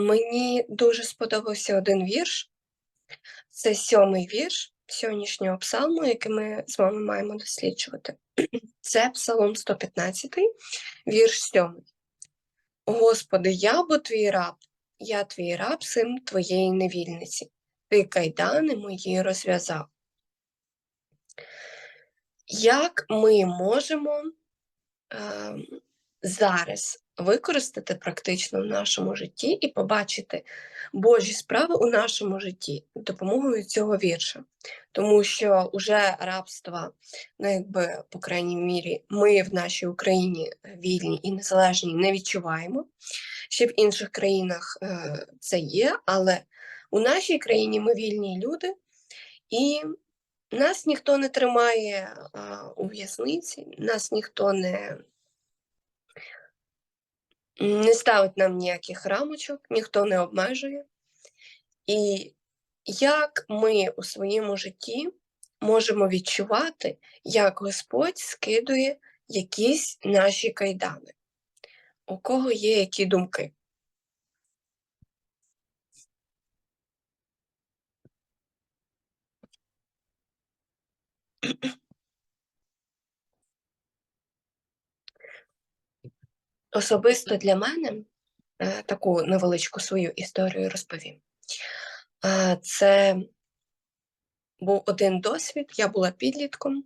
Мені дуже сподобався один вірш. Це сьомий вірш сьогоднішнього псалму, який ми з вами маємо досліджувати. Це Псалом 115, вірш 7. Господи, я бо твій раб, я твій раб, син твоєї невільниці, ти кайдани мої розв'язав. Як ми можемо е, зараз використати практично в нашому житті і побачити Божі справи у нашому житті допомогою цього вірша. Тому що вже рабства, ну якби, по крайній мірі, ми в нашій Україні вільні і незалежні не відчуваємо. Ще в інших країнах е, це є, але у нашій країні ми вільні люди, і нас ніхто не тримає а, у в'язниці, нас ніхто не не ставить нам ніяких рамочок, ніхто не обмежує. І як ми у своєму житті можемо відчувати, як Господь скидує якісь наші кайдани, у кого є які думки? Особисто для мене е, таку невеличку свою історію розповім. Е, це був один досвід, я була підлітком,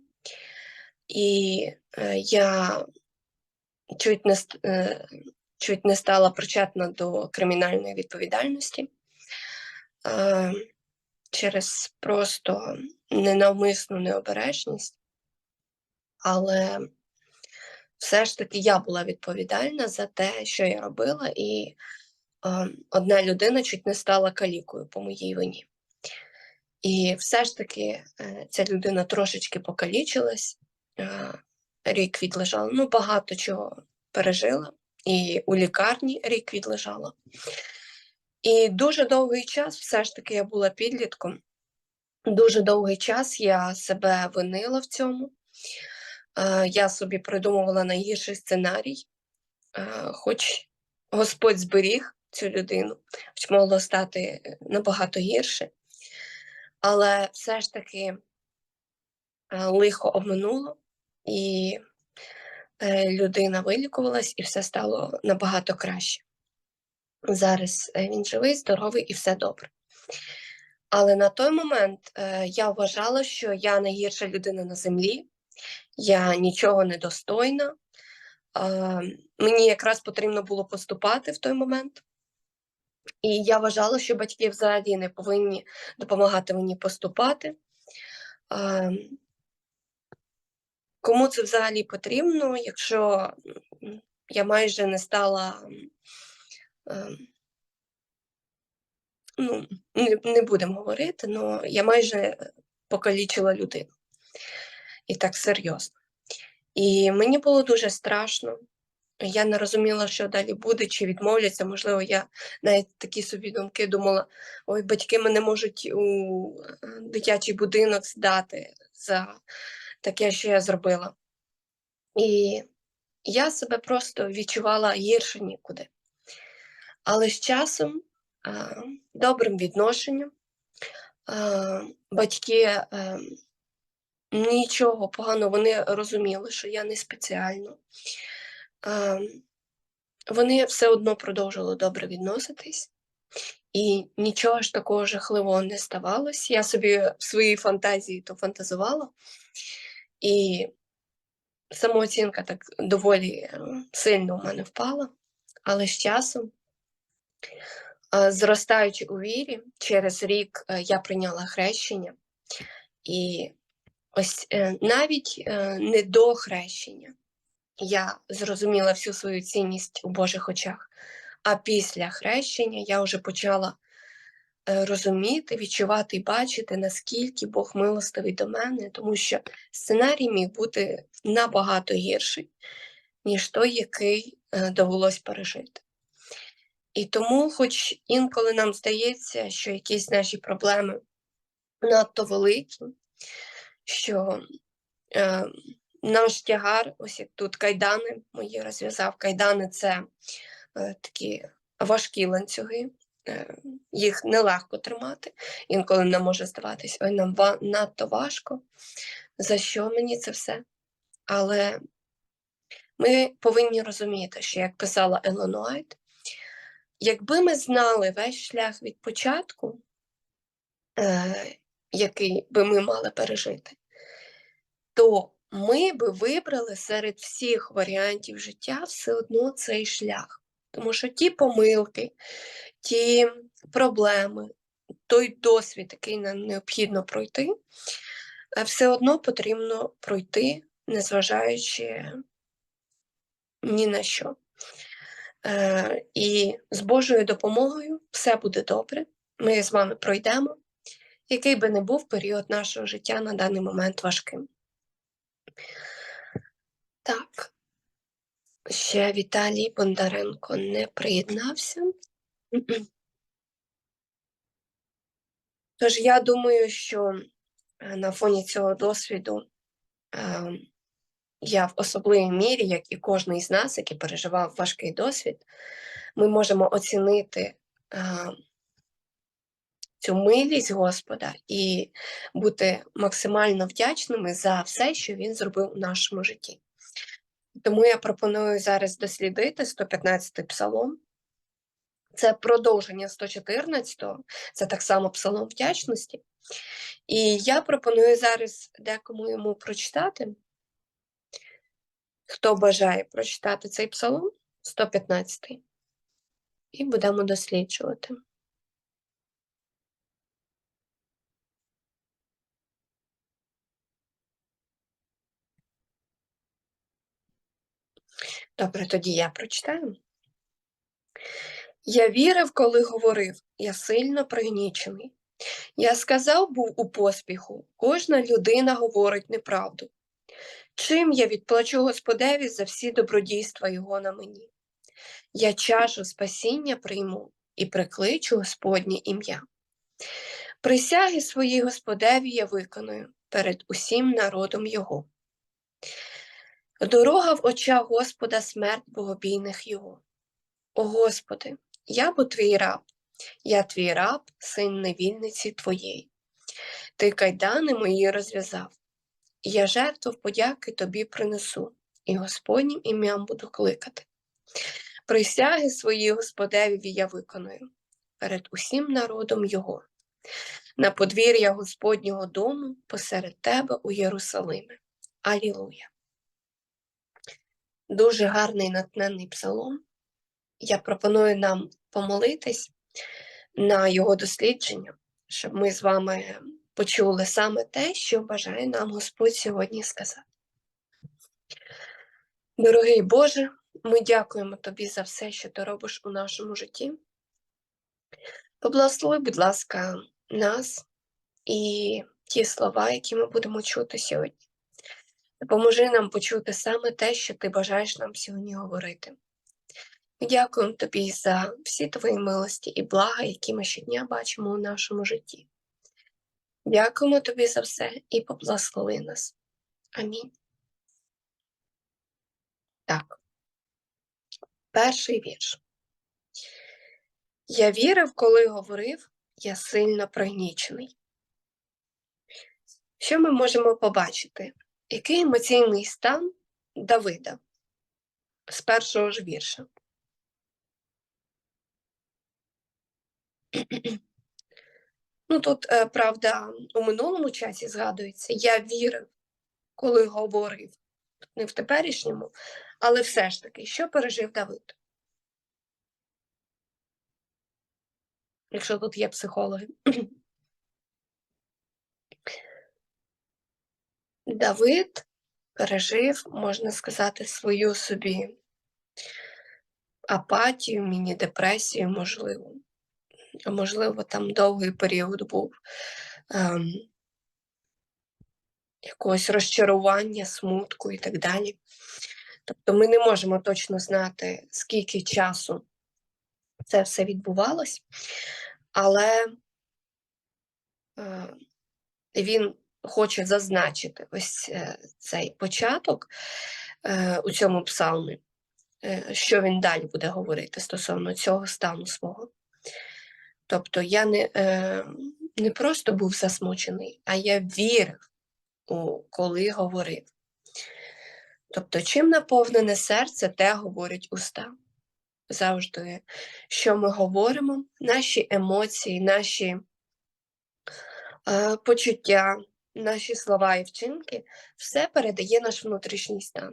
і е, я чуть не чуть не стала причетна до кримінальної відповідальності. Через просто ненавмисну необережність, але все ж таки я була відповідальна за те, що я робила, і е, одна людина чуть не стала калікою по моїй вині. І все ж таки е, ця людина трошечки покалічилась, е, рік відлежала, ну багато чого пережила, і у лікарні рік відлежала. І дуже довгий час, все ж таки, я була підлітком. Дуже довгий час я себе винила в цьому. Я собі придумувала найгірший сценарій, хоч Господь зберіг цю людину, хоч могло стати е, набагато гірше, але все ж таки лихо обминуло, і е, людина вилікувалась, і все стало набагато краще. Зараз е, він живий, здоровий і все добре. Але на той момент я вважала, що я найгірша людина на землі я нічого не достойна. Мені якраз потрібно було поступати в той момент. І я вважала, що батьки взагалі не повинні допомагати мені поступати. Кому це взагалі потрібно, якщо я майже не стала, ну, не, будемо говорити, але я майже покалічила людину і так серйозно. І мені було дуже страшно. Я не розуміла, що далі буде, чи відмовляться. Можливо, я навіть такі собі думки думала: ой, батьки мене можуть у е, дитячий будинок здати за таке, що я зробила. І я себе просто відчувала гірше нікуди. Але з часом, добрим відношенням, батьки ем, Нічого поганого, вони розуміли, що я не спеціально. Вони все одно продовжували добре відноситись, і нічого ж такого жахливого не ставалось. Я собі в своїй фантазії то фантазувала, і самооцінка так доволі е, сильно у мене впала, але з часом, зростаючи у вірі, через рік е, я прийняла хрещення. і Ось е, навіть е, не до хрещення я зрозуміла всю свою цінність у Божих очах, а після хрещення я вже почала е, розуміти, відчувати і бачити, наскільки Бог милостивий до мене, тому що сценарій міг бути набагато гірший, ніж той, який довелось пережити. І тому, хоч інколи нам здається, що якісь наші проблеми надто великі що е, наш тягар, ось як тут кайдани мої розв'язав. Кайдани це е, такі важкі ланцюги, е, їх нелегко тримати. Інколи нам може здаватись, ой, нам ва- надто важко. За що мені це все? Але ми повинні розуміти, що, як писала Елон Уайт, якби ми знали весь шлях від початку, е, який би ми мали пережити, то ми би вибрали серед всіх варіантів життя все одно цей шлях. Тому що ті помилки, ті проблеми, той досвід, який нам необхідно пройти, е, все одно потрібно пройти, незважаючи ні на що. Е, і з Божою допомогою все буде добре. Ми з вами пройдемо, який би не був період нашого життя на даний момент важким. Так. Ще Віталій Бондаренко не приєднався. Тож я думаю, що е, на фоні цього досвіду е, я в особливій мірі, як і кожен із нас, який переживав важкий досвід, ми можемо оцінити е, цю милість Господа і бути максимально вдячними за все, що Він зробив у нашому житті. Тому я пропоную зараз дослідити 115-й псалом. Це продовження 114-го, це так само псалом вдячності. І я пропоную зараз декому йому прочитати. Хто бажає прочитати цей псалом 115 і будемо досліджувати. Добре, тоді я прочитаю. Я вірив, коли говорив, я сильно пригнічений. Я сказав був у поспіху, кожна людина говорить неправду. Чим я відплачу Господеві за всі добродійства Його на мені? Я чашу спасіння прийму і прикличу Господнє ім'я. Присяги свої Господеві я виконую перед усім народом Його. Дорога в очах Господа смерть богобійних Його. О Господи, я бо твій раб, я твій раб, син невільниці твоєї. Ти кайдани мої розв'язав. Я жертву подяки тобі принесу, і Господнім ім'ям буду кликати. Присяги свої Господеві я виконую перед усім народом Його, на подвір'я Господнього дому посеред тебе у Єрусалимі. Алілуя. Дуже гарний натхненний псалом. Я пропоную нам помолитись на його дослідження, щоб ми з вами почули саме те, що бажає нам Господь сьогодні сказати. Дорогий Боже, ми дякуємо Тобі за все, що ти робиш у нашому житті. Поблагослови, будь ласка, нас і ті слова, які ми будемо чути сьогодні. Допоможи нам почути саме те, що ти бажаєш нам сьогодні говорити. Ми дякуємо тобі за всі твої милості і блага, які ми щодня бачимо у нашому житті. Дякуємо тобі за все і поблагослови нас. Амінь. Так. Перший вірш. Я вірив, коли говорив, я сильно пригнічений. Що ми можемо побачити? Який емоційний стан Давида з першого ж вірша? Ну, тут, е, правда, у минулому часі згадується, я вірив, коли говорив, не в теперішньому, але все ж таки, що пережив Давид? Якщо тут є психологи. Давид пережив, можна сказати, свою собі апатію, міні-депресію, можливо. Можливо, там довгий період був ем, якогось розчарування, смутку і так далі. Тобто ми не можемо точно знати, скільки часу це все відбувалось, але е, він хоче зазначити ось е, цей початок е, у цьому псалмі. е, що він далі буде говорити стосовно цього стану свого. Тобто я не, не просто був засмучений, а я вірив, у коли говорив. Тобто, чим наповнене серце, те говорять уста. Завжди, що ми говоримо, наші емоції, наші е, почуття, наші слова і вчинки, все передає наш внутрішній стан.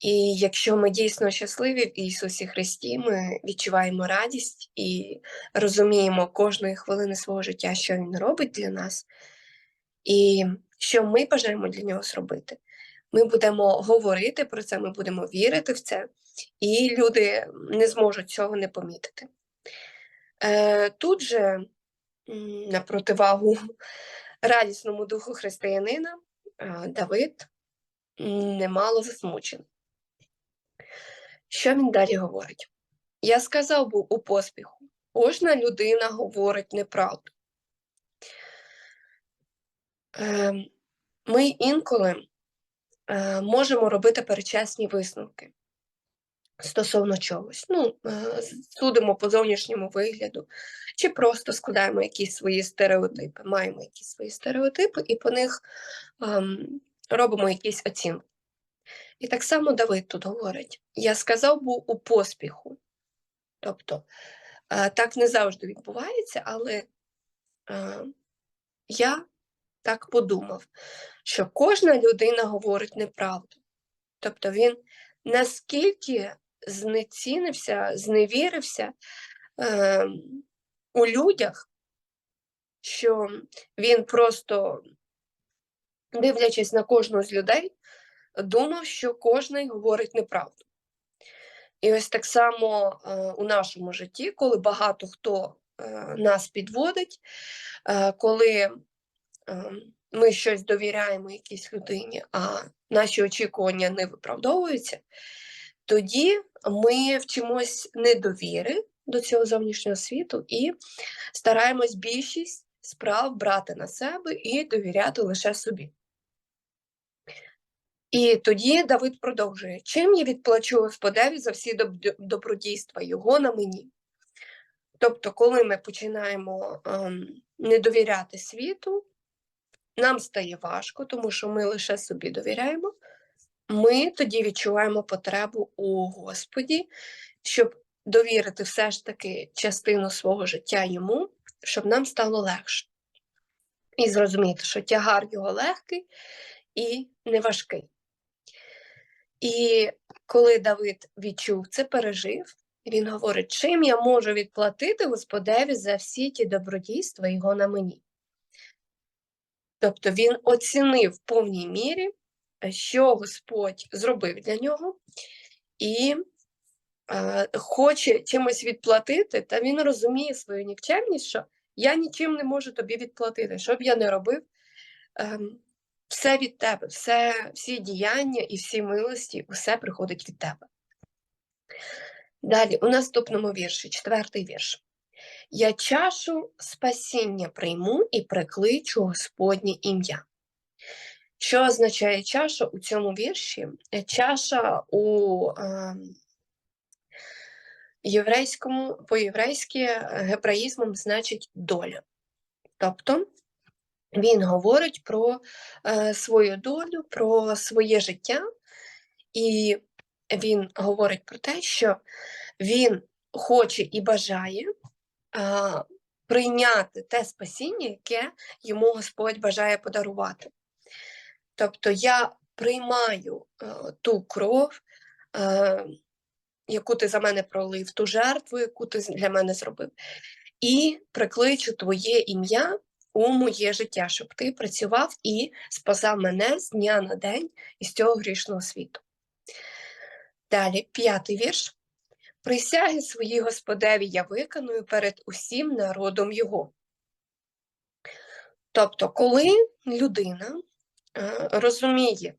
І якщо ми дійсно щасливі в Ісусі Христі, ми відчуваємо радість і розуміємо кожної хвилини свого життя, що Він робить для нас, і що ми бажаємо для нього зробити. Ми будемо говорити про це, ми будемо вірити в це, і люди не зможуть цього не помітити. Е, Тут же, на противагу радісному духу християнина, Давид немало засмучений. Що він далі говорить? Я сказав був у поспіху, кожна людина говорить неправду. Е, Ми інколи е, можемо робити перечесні висновки стосовно чогось. Ну, е, судимо по зовнішньому вигляду, чи просто складаємо якісь свої стереотипи, маємо якісь свої стереотипи, і по них ем, робимо якісь оцінки. І так само Давид тут говорить: я сказав був у поспіху. Тобто е, так не завжди відбувається, але е, я так подумав, що кожна людина говорить неправду. Тобто він наскільки знецінився, зневірився е, у людях, що він просто, дивлячись на кожну з людей, думав, що кожний говорить неправду. І ось так само е, у нашому житті, коли багато хто е, нас підводить, е, коли ми щось довіряємо якійсь людині, а наші очікування не виправдовуються, тоді ми вчимось недовіри до цього зовнішнього світу і стараємось більшість справ брати на себе і довіряти лише собі. І тоді Давид продовжує: чим я відплачу Господеві за всі добродійства його на мені. Тобто, коли ми починаємо ем, не довіряти світу, нам стає важко, тому що ми лише собі довіряємо. Ми тоді відчуваємо потребу у Господі, щоб довірити все ж таки частину свого життя йому, щоб нам стало легше. І зрозуміти, що тягар його легкий і не важкий. І коли Давид відчув це, пережив, він говорить, чим я можу відплатити Господеві за всі ті добродійства його на мені. Тобто він оцінив в повній мірі, що Господь зробив для нього, і хоче чимось відплатити, та він розуміє свою нікчемність, що я нічим не можу тобі відплатити, що б я не робив. ем, все від тебе, все, всі діяння і всі милості, усе приходить від тебе. Далі, у наступному вірші, четвертий вірш. Я чашу спасіння прийму і прикличу Господнє ім'я. Що означає чаша у цьому вірші? Чаша у е, єврейському, по-єврейськи гебраїзмом значить доля. Тобто він говорить про е, свою долю, про своє життя, і він говорить про те, що він хоче і бажає е, прийняти те спасіння, яке йому Господь бажає подарувати. Тобто я приймаю е, ту кров, е, яку ти за мене пролив, ту жертву, яку ти для мене зробив, і прикличу твоє ім'я у моє життя, щоб ти працював і спасав мене з дня на день із цього грішного світу. Далі, п'ятий вірш. Присяги свої Господеві я виконую перед усім народом Його. Тобто, коли людина е, розуміє,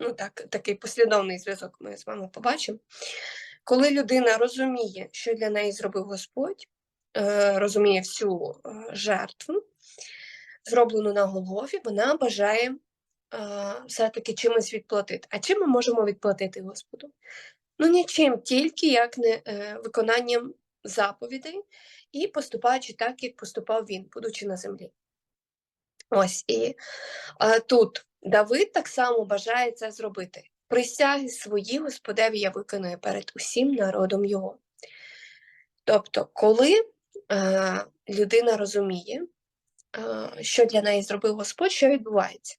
ну так, такий послідовний зв'язок ми з вами побачимо, коли людина розуміє, що для неї зробив Господь, е, розуміє всю е, жертву, зроблену на голові, вона бажає е, все-таки чимось відплатити. А чим ми можемо відплатити Господу? Ну, нічим, тільки як не виконанням заповідей і поступаючи так, як поступав він, будучи на землі. Ось і е, тут Давид так само бажає це зробити. Присяги свої Господеві я виконую перед усім народом його. Тобто, коли е, людина розуміє, е, що для неї зробив Господь, що відбувається?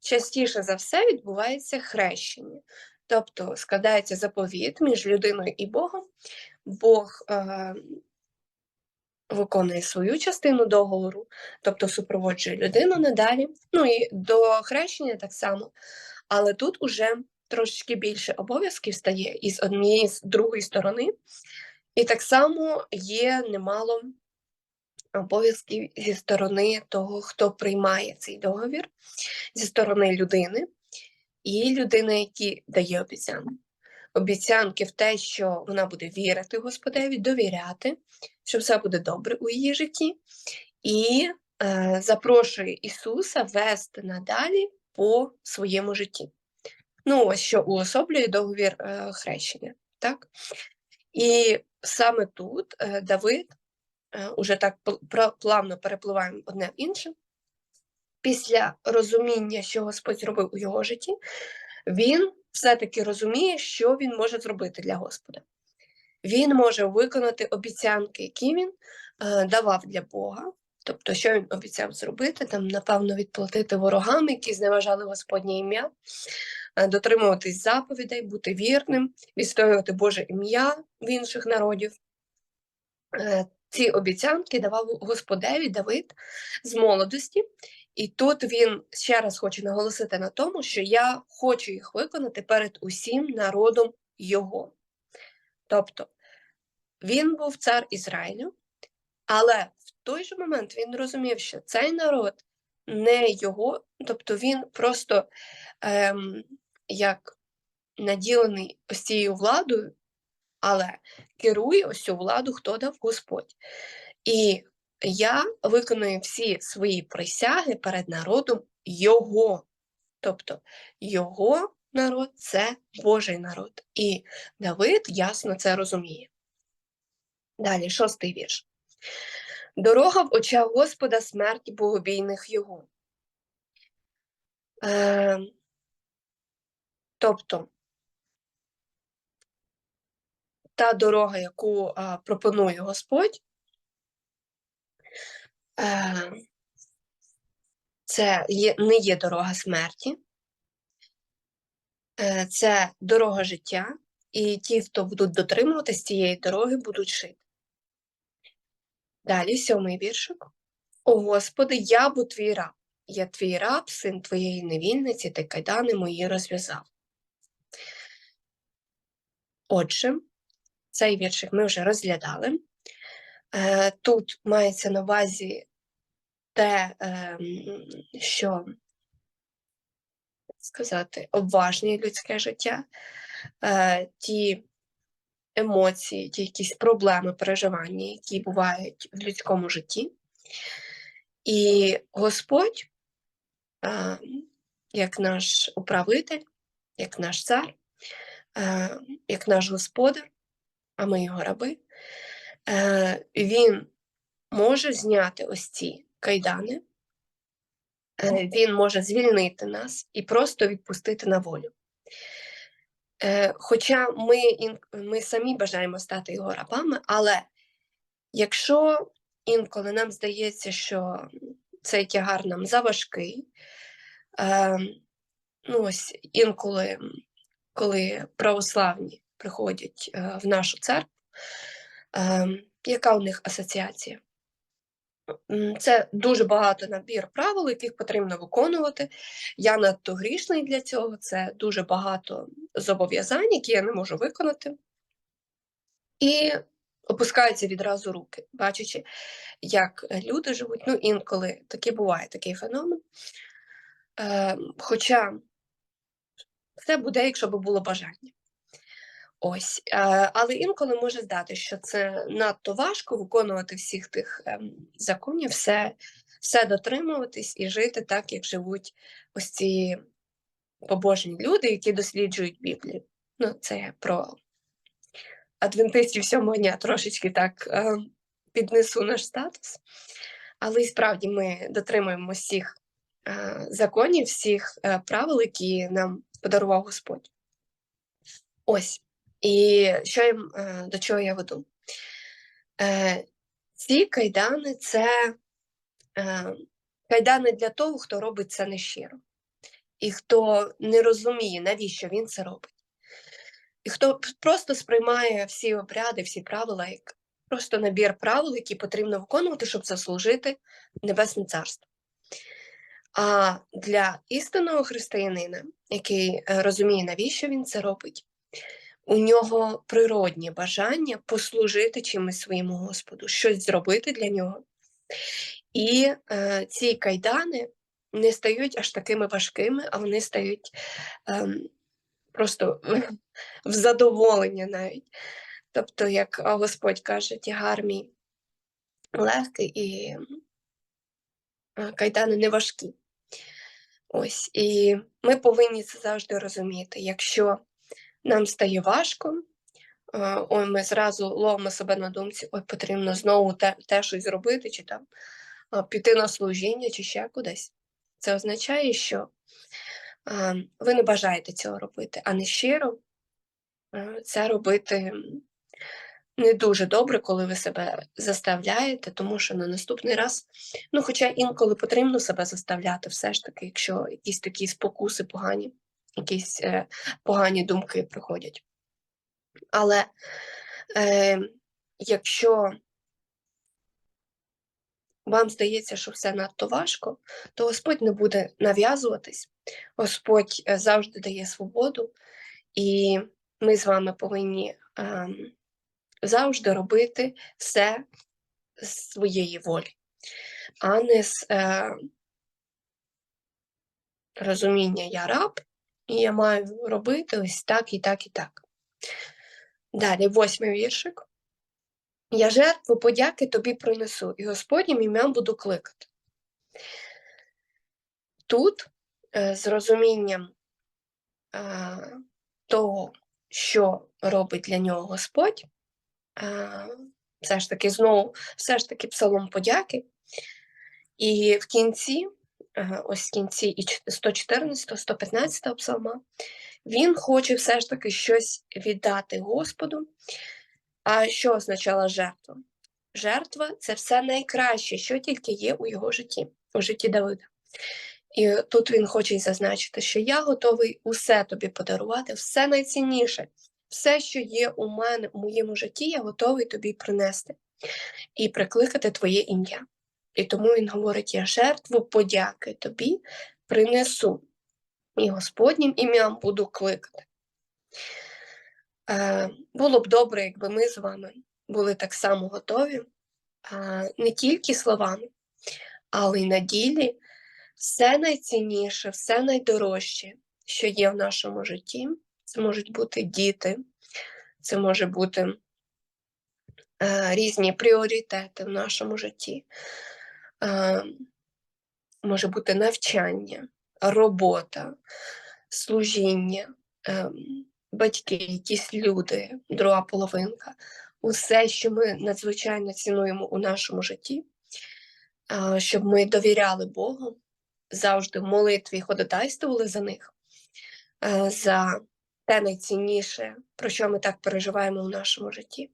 Частіше за все відбувається хрещення, тобто складається заповіт між людиною і Богом, Бог е, виконує свою частину договору, тобто супроводжує людину надалі. Ну і до хрещення так само. Але тут уже трошечки більше обов'язків стає із однієї з другої сторони, і так само є немало обов'язків зі сторони того, хто приймає цей договір, зі сторони людини, і людини, які дає обіцянку. Обіцянки в те, що вона буде вірити Господеві, довіряти, що все буде добре у її житті, і е, запрошує Ісуса вести надалі по своєму житті. Ну, ось що уособлює договір е, хрещення. Так? І саме тут е, Давид, е, уже так плавно перепливаємо одне в інше, після розуміння, що Господь зробив у його житті, він все-таки розуміє, що він може зробити для Господа. Він може виконати обіцянки, які він е, давав для Бога. Тобто, що він обіцяв зробити, там, напевно, відплатити ворогам, які зневажали Господнє ім'я, е, дотримуватись заповідей, бути вірним, відстоювати Боже ім'я в інших народів. Е, ці обіцянки давав Господеві Давид з молодості, і тут він ще раз хоче наголосити на тому, що я хочу їх виконати перед усім народом його. Тобто він був цар Ізраїлю, але той же момент він розумів, що цей народ не його, тобто він просто ем, як наділений ось цією владою, але керує ось цю владу, хто дав Господь. І я виконую всі свої присяги перед народом Його. Тобто Його народ це Божий народ. І Давид ясно це розуміє. Далі, шостий вірш. Дорога в очах Господа смерті богобійних Його. Е, Тобто та дорога, яку а, пропонує Господь, е, це є, не є дорога смерті, е, це дорога життя, і ті, хто будуть дотримуватись цієї дороги, будуть жити. Далі сьомий віршик. О Господи, я бу твій раб, я твій раб, син твоєї невільниці, ти кайдани мої розв'язав. Отже, цей віршик ми вже розглядали. Е, тут мається на увазі те, ем, що сказати, обважнює людське життя, е, ті емоції, ті якісь проблеми, переживання, які бувають в людському житті. І Господь, е, як наш управитель, як наш цар, як наш господар, а ми його раби, е, він може зняти ось ці кайдани, е, він може звільнити нас і просто відпустити на волю. Е, хоча ми, ми самі бажаємо стати його рабами, але якщо інколи нам здається, що цей тягар нам заважкий, ну ось інколи, коли православні приходять е, в нашу церкву, ем, яка у них асоціація? Це дуже багато набір правил, яких потрібно виконувати. Я надто грішний для цього, це дуже багато зобов'язань, які я не можу виконати. І опускаються відразу руки, бачачи, як люди живуть. Ну, інколи таке буває такий феномен. Е, Хоча все буде, якщо б було бажання. Ось, е, але інколи може здати, що це надто важко виконувати всіх тих ем, законів, все все дотримуватись і жити так, як живуть ось ці побожні люди, які досліджують Біблію. Ну, це про адвентистів сьомого дня трошечки так е, піднесу наш статус. Але і справді ми дотримуємо всіх е, законів, всіх правил, які нам подарував Господь. Ось. І що я, е, до чого я веду? Е, ці кайдани це е, кайдани для того, хто робить це нещиро. І хто не розуміє, навіщо він це робить. І хто просто сприймає всі обряди, всі правила, як просто набір правил, які потрібно виконувати, щоб заслужити Небесне Царство. А для істинного християнина, який розуміє, навіщо він це робить, у нього природнє бажання послужити чимось своєму Господу, щось зробити для нього. І е, ці кайдани не стають аж такими важкими, а вони стають е, просто в задоволення навіть. Тобто, як Господь каже, тягар мій легкий і е, кайдани не важкі. Ось, і ми повинні це завжди розуміти. Якщо нам стає важко, е, ой, ми зразу ловимо себе на думці, ой, потрібно знову те, те щось зробити, чи там е, піти на служіння, чи ще кудись. Це означає, що е, ви не бажаєте цього робити, а не щиро це робити не дуже добре, коли ви себе заставляєте, тому що на наступний раз, ну, хоча інколи потрібно себе заставляти, все ж таки, якщо якісь такі спокуси погані, якісь е, погані думки приходять. Але е, якщо вам здається, що все надто важко, то Господь не буде нав'язуватись, Господь е, завжди дає свободу, і ми з вами повинні е, завжди робити все з своєї волі, а не з е, розуміння я раб, і я маю робити ось так і так і так. Далі, восьмий віршик. Я жертву подяки тобі принесу, і Господнім ім'ям буду кликати. Тут е, з розумінням е, того, що робить для нього Господь, е, все ж таки знову, все ж таки псалом подяки. І в кінці, ось в кінці і 114, 115 псалма, він хоче все ж таки щось віддати Господу. А що означала жертва? Жертва це все найкраще, що тільки є у його житті, у житті Давида. І тут він хоче зазначити, що я готовий усе тобі подарувати, все найцінніше, все, що є у мене у моєму житті, я готовий тобі принести і прикликати твоє ім'я. І тому він говорить: я жертву подяки тобі принесу, і Господнім ім'ям буду кликати. Е, Було б добре, якби ми з вами були так само готові, е, не тільки словами, але й на ділі все найцінніше, все найдорожче, що є в нашому житті. Це можуть бути діти, це може бути е, різні пріоритети в нашому житті, може бути навчання, робота, служіння. Е, батьки, якісь люди, друга половинка, усе, що ми надзвичайно цінуємо у нашому житті, щоб ми довіряли Богу, завжди в молитві ходатайствували за них, за те найцінніше, про що ми так переживаємо у нашому житті.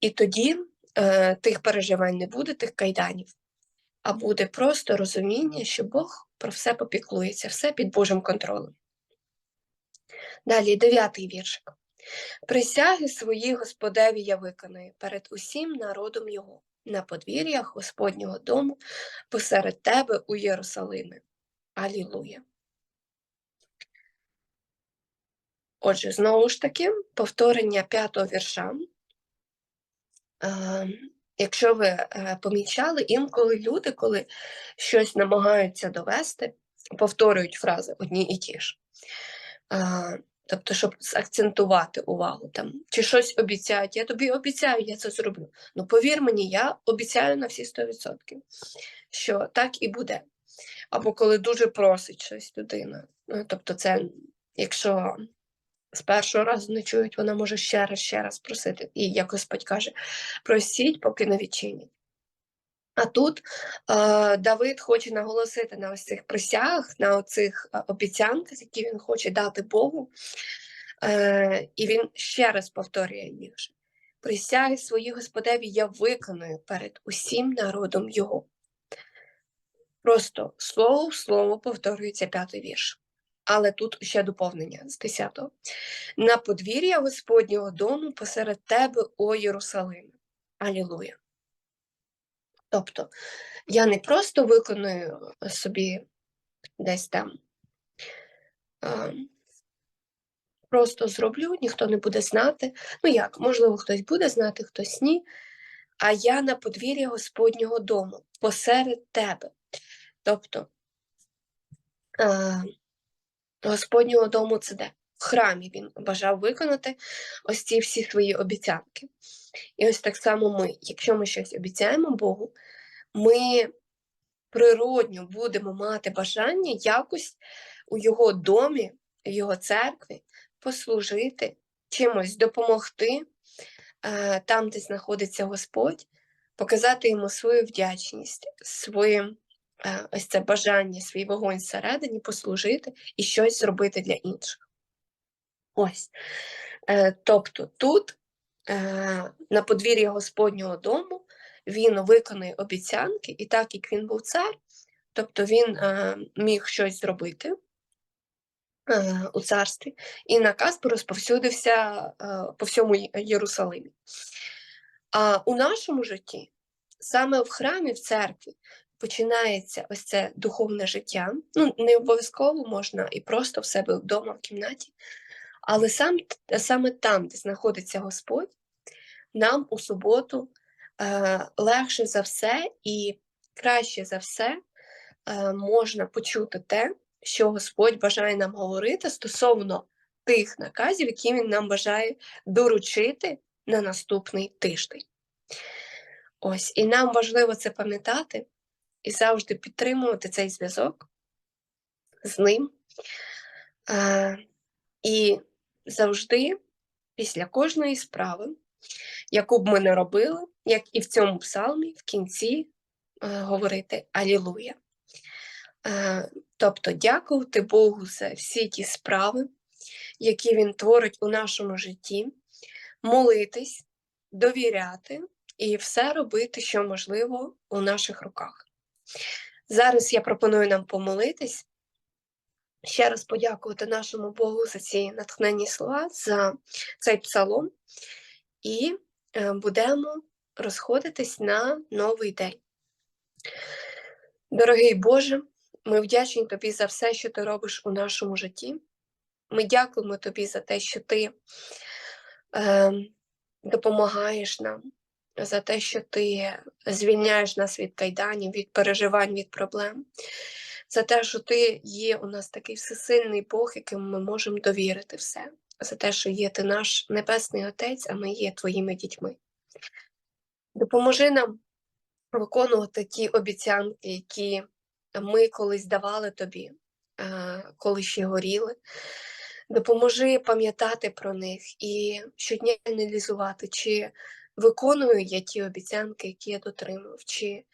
І тоді е, тих переживань не буде, тих кайданів, а буде просто розуміння, що Бог про все попіклується, все під Божим контролем. Далі дев'ятий віршик. Присяги свої Господеві я виконаю перед усім народом його, на подвір'ях Господнього дому, посеред тебе у Єрусалимі. Алілуя. Отже, знову ж таки, повторення п'ятого вірша. Е, якщо ви е, помічали, інколи люди, коли щось намагаються довести, повторюють фрази одні і ті ж. Е, Тобто, щоб акцентувати увагу там, чи щось обіцяють, я тобі обіцяю, я це зроблю. Ну, повір мені, я обіцяю на всі 100%, що так і буде. Або коли дуже просить щось людина. Ну, Тобто, це, якщо з першого разу не чують, вона може ще раз, ще раз просити. І як Господь каже, просіть, поки не відчинять. А тут е, Давид хоче наголосити на ось цих присягах, на оцих обіцянках, які він хоче дати Богу. Е, і він ще раз повторює їх. Присяги свої Господеві я виконую перед усім народом Його. Просто слово в слово повторюється п'ятий вірш. Але тут ще доповнення з 10-го. На подвір'я Господнього дому посеред тебе, о Єрусалиме. Алілуя. Тобто, я не просто виконую собі десь там, а, просто зроблю, ніхто не буде знати. Ну як, можливо, хтось буде знати, хтось ні. А я на подвір'я Господнього дому, посеред тебе. Тобто, а, Господнього дому це де? В храмі він бажав виконати ось ці всі свої обіцянки. І ось так само ми, якщо ми щось обіцяємо Богу, ми природньо будемо мати бажання якось у його домі, в його церкві послужити, чимось допомогти е, там, де знаходиться Господь, показати йому свою вдячність, своє ось це бажання, свій вогонь всередині послужити і щось зробити для інших. Ось. Е, тобто тут, е, на подвір'ї Господнього дому, він виконує обіцянки, і так як він був цар, тобто він е, міг щось зробити е, у царстві, і наказ розповсюдився е, по всьому Єрусалимі. А у нашому житті, саме в храмі, в церкві, починається ось це духовне життя. Ну, не обов'язково можна і просто в себе вдома в кімнаті, але сам, саме там, де знаходиться Господь, нам у суботу е, легше за все і краще за все е, можна почути те, що Господь бажає нам говорити стосовно тих наказів, які Він нам бажає доручити на наступний тиждень. Ось, і нам важливо це пам'ятати і завжди підтримувати цей зв'язок з ним. Е, і завжди після кожної справи, яку б ми не робили, як і в цьому псалмі, в кінці е, говорити Алілуя. Е, тобто дякувати Богу за всі ті справи, які Він творить у нашому житті, молитись, довіряти і все робити, що можливо у наших руках. Зараз я пропоную нам помолитись, ще раз подякувати нашому Богу за ці натхненні слова, за цей псалом, і е, будемо розходитись на новий день. Дорогий Боже, ми вдячні Тобі за все, що ти робиш у нашому житті. Ми дякуємо Тобі за те, що ти е, допомагаєш нам, за те, що ти звільняєш нас від кайданів, від переживань, від проблем, за те, що ти є у нас такий всесильний Бог, яким ми можемо довірити все, за те, що є ти наш Небесний Отець, а ми є твоїми дітьми. Допоможи нам виконувати ті обіцянки, які ми колись давали тобі, е, коли ще горіли. Допоможи пам'ятати про них і щодня аналізувати, чи виконую я ті обіцянки, які я дотримав, чи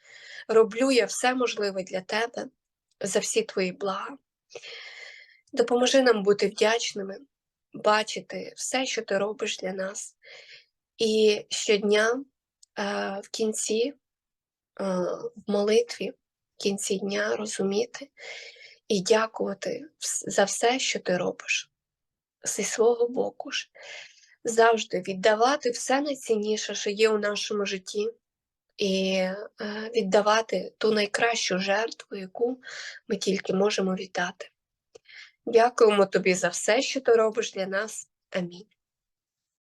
роблю я все можливе для тебе за всі твої блага. Допоможи нам бути вдячними, бачити все, що ти робиш для нас. І щодня е, в кінці, е, в молитві, в кінці дня розуміти і дякувати за все, що ти робиш зі свого боку ж. Завжди віддавати все найцінніше, що є у нашому житті, і е, віддавати ту найкращу жертву, яку ми тільки можемо віддати. Дякуємо тобі за все, що ти робиш для нас. Амінь.